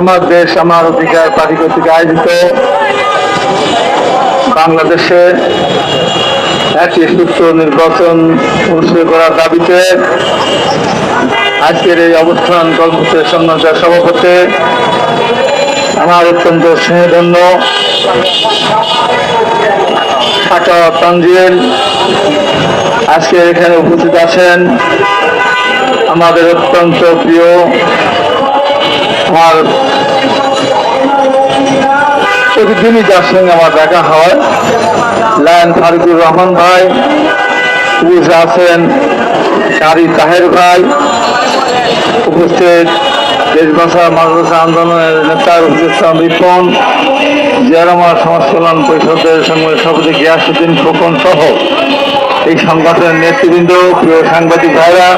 আমার দেশ, আমার অধিকার পার্টি কর্তৃক আয়োজিত বাংলাদেশে একটি সুষ্ঠু নির্বাচন অনুষ্ঠিত করার দাবিতে আজকের এই অবস্থান কর্মসূচির সম্মানতার সভাপতি, আমার অত্যন্ত স্নেহধন্য আজকে এখানে উপস্থিত আছেন আমাদের অত্যন্ত প্রিয় আমার প্রতিদিনই যার সঙ্গে আমার দেখা হয়। লায়ন ফারুকুর রহমান ভাই উপস্থিত আছেন, কারি তাহের ভাই, উপস্থিত দেশ বাঁচা মাদ্রাসা আন্দোলনের নেতা রফিকুল রিপন জিয়ারমা সমাজ কল্যাণ পরিষদের সঙ্গে সভাপতি গিয়াসুদ্দিন খোকন সহ এই সংগঠনের নেতৃবৃন্দ, প্রিয় সাংবাদিক ভাইরা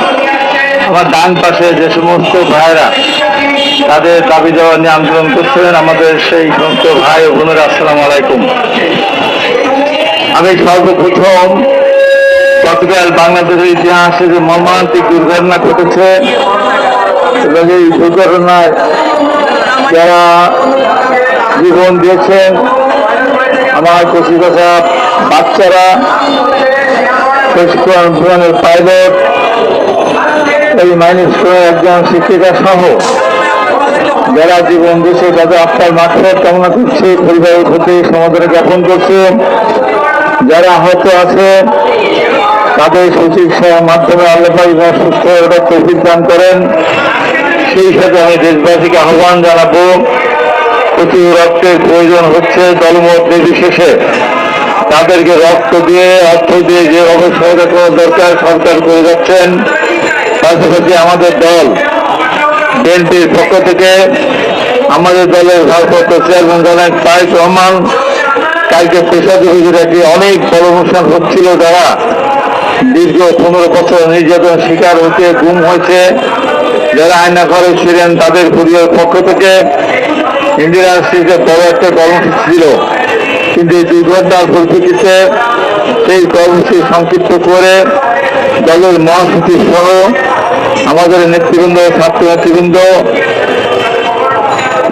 আমার ডান পাশে যে সমস্ত ভাইরা তাদের দাবি দেওয়া নিয়ে আন্দোলন করছিলেন, আমাদের সেই সমস্ত ভাই ও বোনেরা, আসসালামু আলাইকুম। আমি সর্বপ্রথম গতকাল বাংলাদেশের ইতিহাসে যে মর্মান্তিক দুর্ঘটনা ঘটেছে এবং এই দুর্ঘটনায় যারা জীবন দিয়েছেন, আমার কচি কথা বাচ্চারা পাইলট এই মাইনাস করে একজন শিক্ষিকা সহ যারা জীবন দিয়েছে তাদের আত্মার মাঠের কামনা করছে, পরিবারের প্রতি সমাধানে জ্ঞাপন করছে, যারা আহত আছে, তাদের সুচিকিৎসার মাধ্যমে আল্লাহ সুস্থ তৌফিক দান করেন। সেই সাথে আমি দেশবাসীকে আহ্বান জানাব প্রচুর রক্তের প্রয়োজন হচ্ছে দলমত নির্বিশেষে। তাদেরকে রক্ত দিয়ে, অর্থ দিয়ে যেভাবে সহায়তা দরকার সরকার করে যাচ্ছেন। পাশাপাশি আমাদের দল, বিএনপির পক্ষ থেকে আমাদের দলের ভারপ্রাপ্ত চেয়ারম্যান জানেন তারেক রহমান, কালকে পেশাদি হুজুর একটি অনেক বড় অনুষ্ঠান হচ্ছিল যারা দীর্ঘ পনেরো বছর নির্যাতন শিকার হতে গুম হয়েছে। যারা আয়না ঘরে ছিলেন তাদের পরিবারের পক্ষ থেকে ইন্দিরা স্ট্রিটের বড় একটা কর্মসূচি ছিল। কিন্তু এই দুর্ঘটনার পরিপ্রেক্ষিতে সেই কর্মসূচি সংক্ষিপ্ত করে দলের মহাসচিব সহ আমাদের নেতৃবৃন্দ, ছাত্র নেতৃবৃন্দ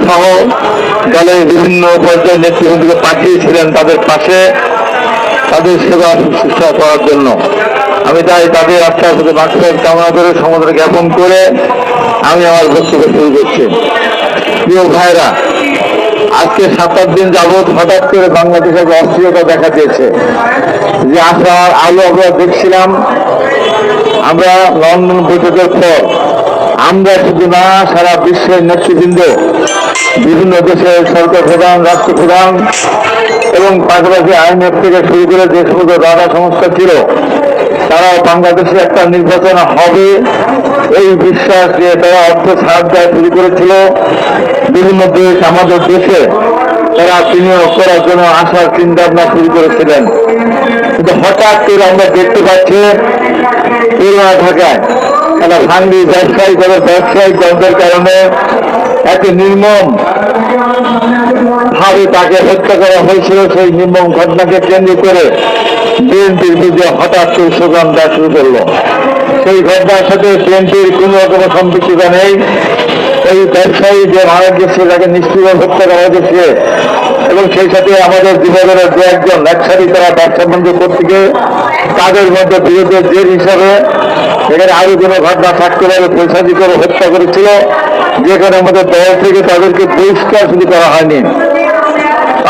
সহ দলের বিভিন্ন পর্যায়ের নেতৃবৃন্দকে পাঠিয়েছিলেন তাদের পাশে। তাদের সেবা শুশ্রূষা করার জন্য। আমি তাই তাদের আত্মার সাথে মাঠের কামনা করে সমাধান জ্ঞাপন করে আমি আমার বক্তব্য শুরু করছি। প্রিয় ভাইরা, আজকে সাত আট দিন যাবৎ হঠাৎ করে বাংলাদেশের অস্থিরতা দেখা দিয়েছে। যে আসার আলো আমরা দেখছিলাম আমরা লন্ডন বৈঠকের পর আমরা শুধু না সারা বিশ্বের নেতৃবৃন্দ, বিভিন্ন দেশের সরকার প্রধান রাষ্ট্র প্রধান এবং পাশাপাশি আইনের থেকে শুরু করে যে সমস্ত দাদা সংস্থা ছিল তারা বাংলাদেশে একটা নির্বাচন হবে। এই বিশ্বাস দিয়ে তারা অর্থ সাহায্য শুরু করেছিল। বিভিন্ন দেশ, আমাদের দেশে তারা বিনিয়োগ করার জন্য আসার চিন্তা ভাবনা শুরু করেছিলেন। কিন্তু হঠাৎ করে আমরা দেখতে পাচ্ছি করোনা ঢাকায় একটা ভাঙ্গি ব্যবসায়ী তাদের ব্যবসায়িক দ্বন্দ্বের কারণে এত নির্মম ভাবে তাকে হত্যা করা হয়েছিল। সেই নির্মম ঘটনাকে কেন্দ্র করে বিএনপির বিরুদ্ধে হঠাৎ করে স্লোগান দেওয়া শুরু করল। সেই ঘটনার সাথে বিএনপির কোনো রকম সম্পৃক্ততা নেই। এই ব্যবসায়ী যে মারা গেছে, তাকে নিশ্চিত হত্যা করা হয়েছে। এবং সেই সাথে আমাদের বিভাগের দু একজন ব্যবসায়ী তারা ব্যবসা বন্ধ করতে তাদের মধ্যে বিরোধের জের হিসাবে এখানে আরও কোনো ঘটনা থাকতে পারে পৈসাদি করে হত্যা করেছিল যেখানে আমাদের দল থেকে তাদেরকে বহিষ্কার শুরু করা হয়নি।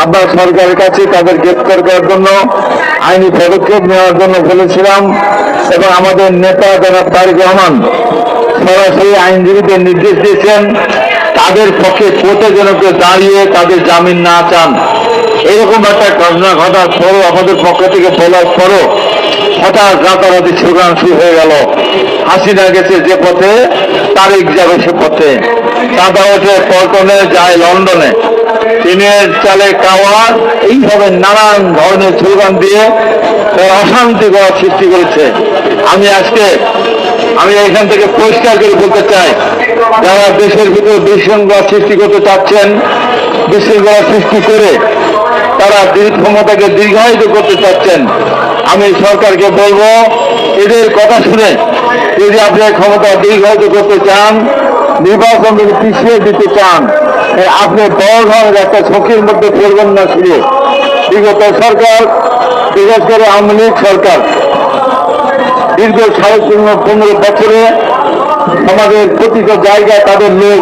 আমরা সরকারের কাছে তাদের গ্রেপ্তার করার জন্য আইনি পদক্ষেপ নেওয়ার জন্য বলেছিলাম, এবং আমাদের নেতা যারা তারেক রহমান সরাসরি আইনজীবীদের নির্দেশ দিয়েছেন, তাদের পক্ষে কেউ দাঁড়িয়ে তাদের জামিন না চান। এরকম একটা ঘটনা ঘটার পরও আমাদের পক্ষ থেকে বলার পরও হঠাৎ রাতারাতি স্লোগান শুরু হয়ে গেল। হাসিনা গেছে যে পথে তারিখ যাবে সে পথে। চাঁদা ওঠে পল্টনে, যায় লন্ডনে। টিনের চালে কাওয়া, এইভাবে নানান ধরনের স্লোগান দিয়ে অশান্তি করার সৃষ্টি করেছে। আমি আজকে আমি এখান থেকে পরিষ্কার করে বলতে চাই, যারা দেশের ভিতরে বিশৃঙ্খলা সৃষ্টি করতে চাচ্ছেন, বিশৃঙ্খলা সৃষ্টি করে তারা ক্ষমতাকে দীর্ঘায়িত করতে চাচ্ছেন, আমি সরকারকে বলব, এদের কথা শুনে যদি আপনি ক্ষমতা দীর্ঘায়িত করতে চান, নির্বাচন যদি পিছিয়ে দিতে চান আপনি বড় ধরনের একটা ঝুঁকির মধ্যে পড়বেন না শুধু। বিগত সরকার, বিশেষ করে আওয়ামী লীগ সরকার দীর্ঘ সাড়ে পনেরো বছরে আমাদের প্রতিটা জায়গায় তাদের লোক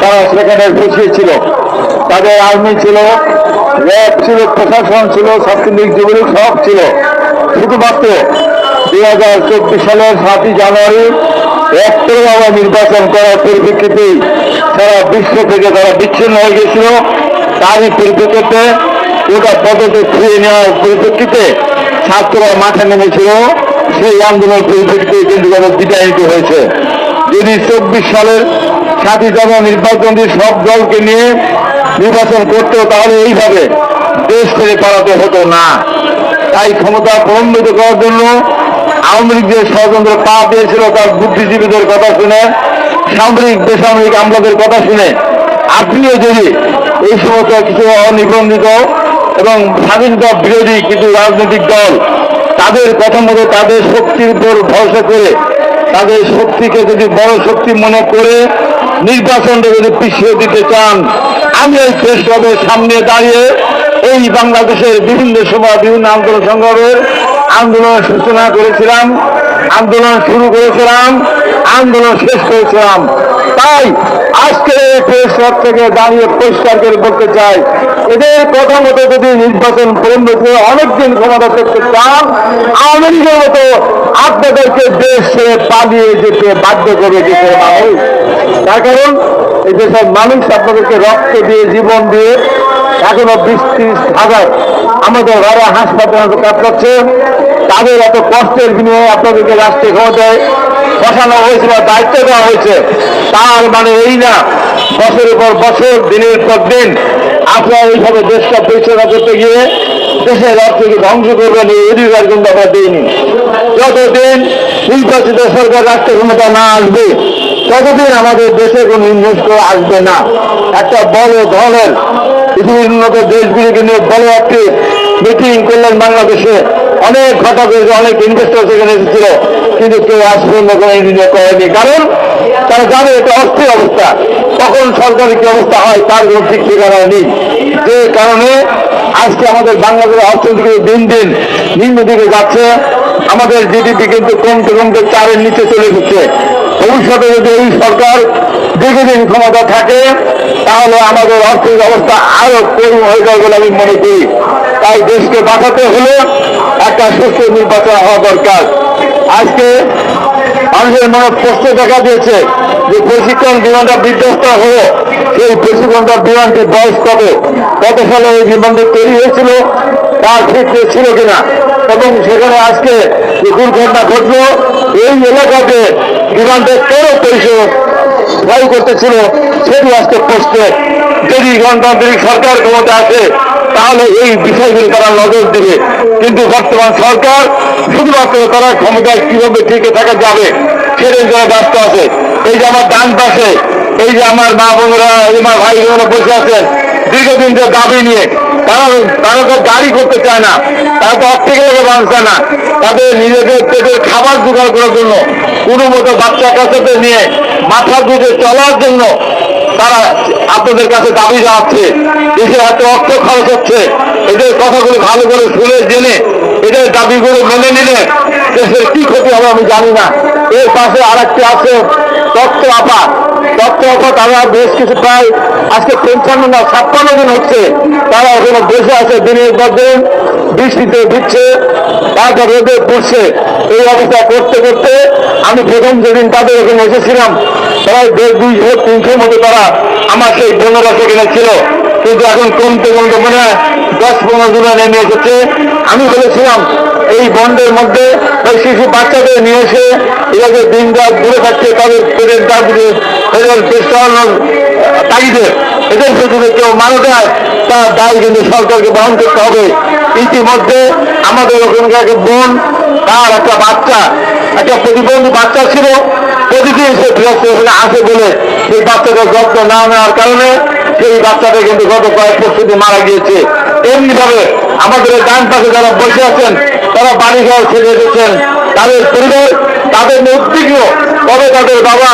তারা সেখানে বসিয়েছিল তাদের আর্মি ছিল, র্যাব ছিল, প্রশাসন ছিল ছাত্রলীগ যুবলীগ সব ছিল। শুধুমাত্র দুই হাজার চব্বিশ সালের সাতই জানুয়ারি একতরফা নির্বাচন করার পরিপ্রেক্ষিতে সারা বিশ্ব থেকে তারা বিচ্ছিন্ন হয়ে গেছিল তারই পরিপ্রেক্ষিতে গোটা পদকে ফিরিয়ে নেওয়ার পরিপ্রেক্ষিতে ছাত্ররা মাঠে নেমেছিল। সেই আন্দোলনের পরিপ্রেক্ষিতে কিন্তু বিদায় হয়েছে। যদি চব্বিশ সালের সাতই জানুয়ারি নির্বাচন দিয়ে সব দলকে নিয়ে নির্বাচন করতো তাহলে এইভাবে দেশ থেকে পালাতে হতো না। তাই ক্ষমতা প্রলম্বিত করার জন্য আওয়ামী লীগ যে ষড়যন্ত্র পা দিয়েছিল তার বুদ্ধিজীবীদের কথা শুনে, সামরিক, বেসামরিক আমলাদের কথা শুনে, আপনিও যদি এই সমস্ত কিছু অনিবন্ধিত এবং স্বাধীনতা বিরোধী কিছু রাজনৈতিক দল তাদের প্রথমত মতো তাদের শক্তির উপর ভরসা করে, তাদের শক্তিকে যদি বড় শক্তি মনে করে, নির্বাচনটা যদি পিছিয়ে দিতে চান, আমি এই প্রেস সামনে দাঁড়িয়ে এই বাংলাদেশের বিভিন্ন সময় বিভিন্ন আন্দোলন সংগ্রামের আন্দোলনের সূচনা করেছিলাম, আন্দোলন শুরু করেছিলাম। আন্দোলন শেষ করেছিলাম। তাই আজকে এই প্রেস থেকে দাঁড়িয়ে পরিষ্কার করে বলতে চাই, এদের কথা মতো যদি নির্বাচন পরিণত অনেকদিন ক্ষমতা করতে চান, আওয়ামী মতো আপনাদেরকে দেশ পালিয়ে যেতে বাধ্য করে দেশের মানুষ তার কারণ, এই দেশের মানুষ আপনাদেরকে রক্ত দিয়ে জীবন দিয়ে এখনও বিশ ত্রিশ হাজার আমাদের ঘরে হাসপাতালে কাজ করছে, তাদের এত কষ্টের বিনিময়ে আপনাদেরকে রাষ্ট্রীয় ক্ষমতায় বসানো হয়েছে বা দায়িত্ব দেওয়া হয়েছে, তার মানে এই না, বছরের পর বছর, দিনের পর দিন, আপনারা এইভাবে দেশটা পরিচালনা করতে গিয়ে দেশের অর্থকে ধ্বংস করবেন, এই অধিকার কিন্তু আমরা দিইনি। যতদিন নির্বাচিত সরকার রাষ্ট্র ক্ষমতা না আসবে, ততদিন আমাদের দেশে কোনো ইনভেস্ট আসবে না। একটা বড় ধরনের পৃথিবীর উন্নত দেশগুলিকে নিয়ে বড় একটি মিটিং করলেন বাংলাদেশে। অনেক ঘটা করেছে অনেক ইনভেস্টর সেখানে এসেছিল। কিন্তু কেউ পর্যন্ত কোনো ইঞ্জিনিয়ার করেনি। কারণ তারা জানে এটা অস্থির অবস্থা। কখন সরকারি কি অবস্থা হয় তার কোনো ঠিক ঠিকানা নেই। যে কারণে আজকে আমাদের বাংলাদেশের অর্থনীতি দিন দিন নিম্ন দিকে যাচ্ছে। আমাদের জিডিপি কিন্তু কমতে কমতে চারের নিচে চলে যাচ্ছে ভবিষ্যতে যদি এই সরকার দীর্ঘদিন ক্ষমতা থাকে, তাহলে আমাদের অর্থনৈতিক অবস্থা আরও করুণ হয়ে যাবে বলে আমি মনে করি। তাই দেশকে বাঁচাতে হলে একটা সুস্থ নির্বাচন হওয়া দরকার। আজকে মানুষের মনে প্রশ্ন দেখা দিয়েছে যে প্রশিক্ষণ বিমানটা বিধ্বস্ত হলো। সেই প্রশিক্ষণটা বিমানটির বয়স কত? কত সালে এই বিমানটি তৈরি হয়েছিল? তার ঠিক ছিল কিনা? এবং সেখানে আজকে যে দুর্ঘটনা ঘটলো, এই এলাকাতে বিমানটা কেন পরিষেবা ভয় করতেছিল, সেটি আজকে প্রশ্নে। যদি গণতান্ত্রিক সরকার ক্ষমতা আছে তাহলে এই বিষয়গুলি তারা নজর দেবে। কিন্তু বর্তমান সরকার শুধুমাত্র তারা ক্ষমতায় কীভাবে টিকে থাকা যাবে, সেটাই যারা ব্যস্ত আছে। এই যে আমার ডান পাশে, এই যে আমার মা বোনেরা, এই যে আমার ভাই বোনেরা বসে আছেন, দীর্ঘদিন ধরে দাবি নিয়ে, তারা তারা তো গাড়ি করতে চায় না, তারা তো অর্থ লেগে বাঁচছে না। তাদের নিজেদের পেটের খাবার জোগাড় করার জন্য, কোনো মতো বাচ্চা কাচ্চাতে নিয়ে মাথা গুঁজে চলার জন্য তারা আপনাদের কাছে দাবি জানাচ্ছে দেশে এত অর্থ খরচ হচ্ছে। এদের কথাগুলো ভালো করে শুনে, জেনে এদের দাবিগুলো মেনে নিলে দেশের কি ক্ষতি হবে আমি জানি না। এর পাশে আরেকটি আছে তত্ত্ব আপা তত্ত্ব আপা তারা বেশ কিছু প্রায় আজকে পঞ্চান্ন না ছাপ্পান্ন দিন হচ্ছে। তারা ওখানে বসে আছে দিনের পর দিন বৃষ্টিতে দিচ্ছে তারপর রোদে পড়ছে। এই অবস্থা করতে করতে আমি প্রথম যেদিন তাদের ওখানে এসেছিলাম প্রায় দেড় দুই ভোট তিনশোর মতো তারা আমার সেই পনেরো সেখানে ছিল। কিন্তু এখন কমতে কমতে মনে হয় দশ পনেরো জনে নেমে এসেছে। আমি বলেছিলাম, এই বন্ডের মধ্যে ওই শিশু বাচ্চাদের নিয়ে এসে এটাকে দিন রাত দূরে থাকছে, তাদের পেটের দাগ দিয়ে পেট চালানোর তাগিদে। এদের যদি কেউ মারা যায়, তার দায় কিন্তু সরকারকে বহন করতে হবে। ইতিমধ্যে আমাদের ওখানকার এক বোন, তার একটা বাচ্চা, একটা প্রতিবন্ধী বাচ্চা ছিল। প্রতিদিন সে ওখানে আসে বলে সেই বাচ্চাটার যত্ন না নেওয়ার কারণে সেই বাচ্চাটা কিন্তু গত কয়েক প্রস্তুতি মারা গিয়েছে। এমনিভাবে আমাদের ডান পাশে যারা বসে আছেন, তারা বাড়ি ঘর ছেড়ে দিচ্ছেন তাদের পরিবার, তাদের উদ্বিগ্ন কবে তাদের বাবা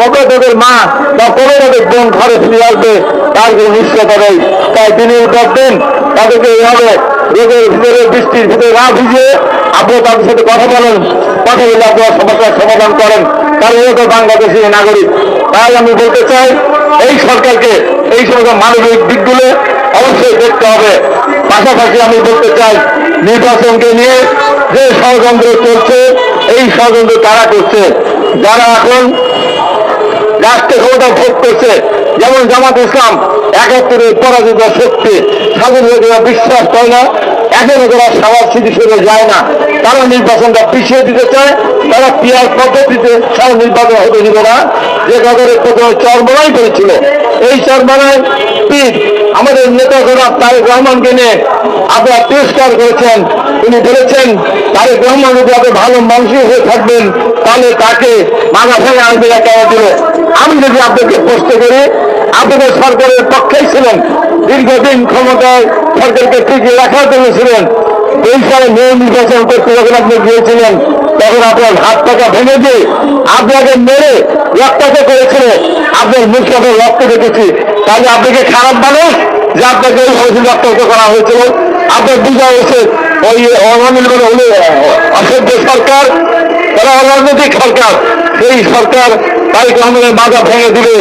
কবে তাদের মা বা কবে তাদের বোন ঘরে ফিরে আসবে, তার কোনো নিশ্চয়তা তাই পর দিন তাদেরকে এইভাবে রোগের ভিতরে, বৃষ্টির ভিতরে না ভিজিয়ে আপনি তাদের সাথে কথা বলেন, কথা বলে আপনারা সমস্যার সমাধান করেন। কারণ এরা তো বাংলাদেশের নাগরিক। তাই আমি বলতে চাই, এই সরকারকে, এই সমস্ত মানবিক দিকগুলো অবশ্যই দেখতে হবে। পাশাপাশি আমি বলতে চাই, নির্বাচনকে নিয়ে যে ষড়যন্ত্র চলছে, এই ষড়যন্ত্র তারা করছে? যারা এখন রাষ্ট্র ক্ষমতা ভোগ করছে, যেমন জামাত ইসলাম, একাত্তরের পরাজিত শক্তি, স্বাধীন স্বাধীনতা বিশ্বাস করে না, এখনও তারা সবার স্থিতিশীলে যায় না, তারা নির্বাচনটা পিছিয়ে দিতে চায়, তারা পিয়ার পদ্ধতিতে সারা নির্বাচন হতে দিবে না। যে কাগজের প্রথমে চরমনাই করেছিল এই চরমনায় পিঠ আমাদের নেতা জনাব তারেক রহমানকে নিয়ে আপনারা তিরস্কার করেছেন। তিনি বলেছেন, তারেক রহমান যদি আপনি ভালো মানুষই হয়ে থাকবেন তাহলে তাকে মাথা ভেঙে আনবে কেন দিল। আমি যদি আপনাকে প্রশ্ন করি আপনাদের সরকারের পক্ষেই ছিলেন, দীর্ঘদিন ক্ষমতায় সরকারকে টিকিয়ে রাখার জন্য ছিলেন। এই সালে মেয়ে নির্বাচন করতে যখন আপনি গিয়েছিলেন, তখন আপনার হাত টাকা ভেঙে দিয়ে আপনাকে মেরে রক্তাক্ত করেছিল। আপনার মুখ রক্ত দেখেছি। তাহলে আপনাকে খারাপ মানুষ যে আপনাকে ওইভাবে রক্তাক্ত করা হয়েছিল? আপনার বোঝা হয়েছে, ওই অনিল মানে অসভ্য সরকার তারা অরাজনৈতিক সরকার। সেই সরকার তারেক রহমানের মাথা ভেঙে দিবে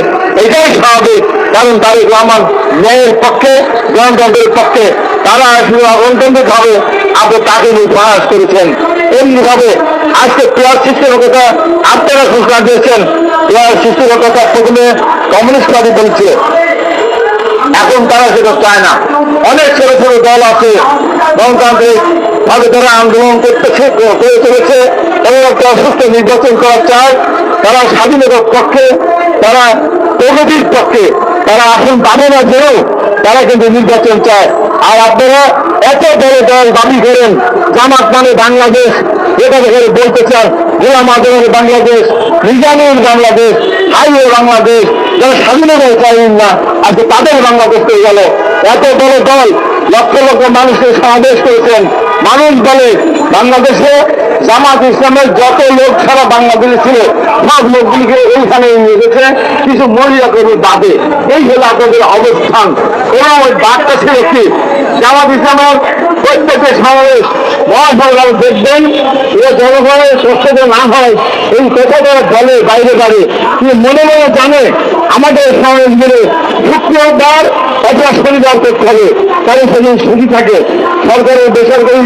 এটাই স্বাভাবিক। কারণ তারেক রহমান ন্যায়ের পক্ষে, গণতন্ত্রের পক্ষে, তারা শুধু গণতান্ত্রিক ভাবে আপনি তাকে নিয়ে প্রয়াস করেছেন। এমনি ভাবে আজকে পেয়ার সিস্টেমের কথা আপনারা ঘোষণা দিয়েছেন। পেয়ার সিস্টেমের কথা প্রথমে কমিউনিস্ট পার্টি বলছে। এখন তারা সেটা চায় না। অনেক ছোট ছোট দল আছে গণতান্ত্রিক ভাবে তারা আন্দোলন করতেছে করে চলেছে এবং একটা নির্বাচন করা চায়, তারা স্বাধীনতার পক্ষে, তারা প্রগতির পক্ষে, তারা আসন পাবে না যেও তারা কিন্তু নির্বাচন চায়। আর আপনারা এত বড় দল দাবি করেন, জামাত মানে বাংলাদেশ এটা করে বলতে চান, গোলাম আজমের বাংলাদেশ নিজামের বাংলাদেশ, হাইওয়ে বাংলাদেশ, যারা স্বাধীনতা চাইলেন না, আজকে তাদের বাংলাদেশ হয়ে গেল। এত বড় দল লক্ষ লক্ষ মানুষকে সমাবেশ করেছেন। মানুষ বলে, বাংলাদেশে জামাত ইসলামের যত লোক সারা বাংলাদেশে ছিল, সব লোকগুলিকে এইখানে নিয়ে গেছে, কিছু মহিলা কর্মী বাদে। এই হলো আপনাদের অবস্থান। এবং ওই বার্তা ছিল কি? জামাত ইসলামের প্রত্যেকের সমাবেশ মহাসভাবে দেখবেন এ জনগণের কষ্ট না হয়, এই কথাটা বলে বাইরে বাইরে কিন্তু মনে মনে জানে? আমাদের সমাবেশগুলো শুক্রবার অথবা শনিবার করতে হবে। কারণ সেদিন ছুটি থাকে, সরকারের বেসরকারি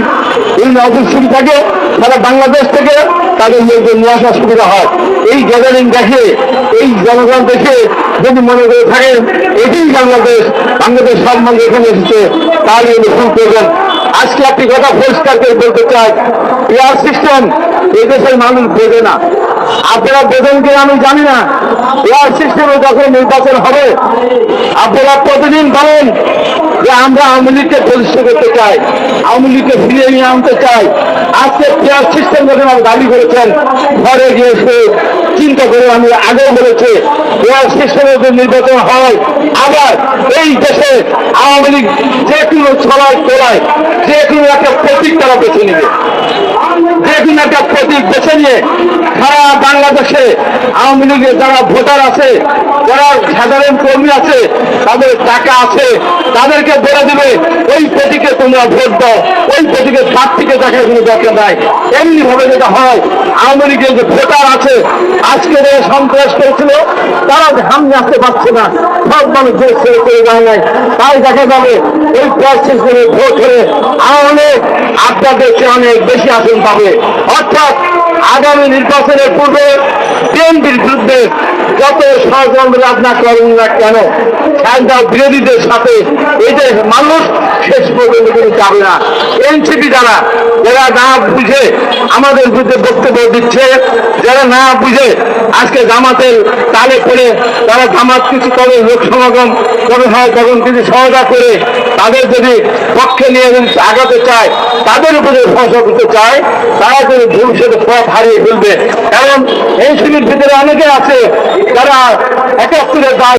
বিভিন্ন অফিস ছুটি থাকে সারা বাংলাদেশ থেকে তাদের লোকদের নিয়ে আসার সুবিধা হয়। এই গ্যাদারিং দেখে, এই জনগণ দেখে যদি মনে করে থাকেন এটাই বাংলাদেশ বাংলাদেশ সব মানুষ এখানে এসেছে, তাহলে উনি ভুল করবেন আজকে একটি কথা পরিষ্কার করে বলতে চাই। পেয়ার সিস্টেম এই দেশের মানুষ বোঝে না। আপনারা বোঝেন কি আমি জানি না। পেয়ার সিস্টেমে যখন নির্বাচন হবে, আপনারা প্রতিদিন বলেন যে আমরা আওয়ামী লীগকে প্রতিষ্ঠা করতে চাই, আওয়ামী লীগকে ফিরিয়ে নিয়ে আনতে চাই। আজকে পেয়ার সিস্টেম যখন আপনি দাবি করেছেন, ঘরে গিয়ে চিন্তা করে আমি আগেও বলেছি পেয়ার সিস্টেমে যদি নির্বাচন হয়, আবার এই দেশে আওয়ামী লীগ যে কোনো ছড়ায়, তোলায়, যে কোনো একটা প্রতীক তারা বেছে নেবে। একটা প্রতীক বেছে নিয়ে সারা বাংলাদেশে আওয়ামী লীগের যারা ভোটার আছে, যারা সাধারণ কর্মী আছে, তাদের টাকা আছে। তাদেরকে বলে দিবে, ওই প্রতীকে তোমরা ভোট দাও, ওই প্রতীকের প্রার্থীকে দেখার কোনো দরকার নাই। এমনি ভাবে যেটা হয় আওয়ামী লীগের যে ভোটার আছে, আজকে যারা সন্ত্রাস করেছিল, তারা সামনে আসতে পারছে না। সব মানুষ দেশ ছেড়ে চলে যায় নাই। তাই দেখা যাবে, এই প্রসেস করে ভোট হলে আওয়ামী আপনাদের চেয়ে অনেক বেশি আসন পাবে অর্থাৎ আগামী নির্বাচনের পূর্বে বিএনপির বিরুদ্ধে যত ষড়যন্ত্র আপনার করেন না কেন, একদল বিরোধীদের সাথে এদের মানুষ শেষ পর্যন্ত কিন্তু যাবে না। এনসিপি যারা যারা না বুঝে আমাদের বিরুদ্ধে বক্তব্য দিচ্ছে, যারা না বুঝে আজকে জামাতের তালে করে তারা জামাত কিছু করে, লোক সমাগম করে হয় তখন কিছু সহায়তা করে তাদের যদি পক্ষে নিয়ে যদি আগাতে চায়, তাদের উপরে ফসল করতে চায়, তারা যদি ভবিষ্যতে পথ হারিয়ে ফেলবে। কারণ এই শিবির ভিতরে অনেকে আছে, যারা একাত্তরের দায়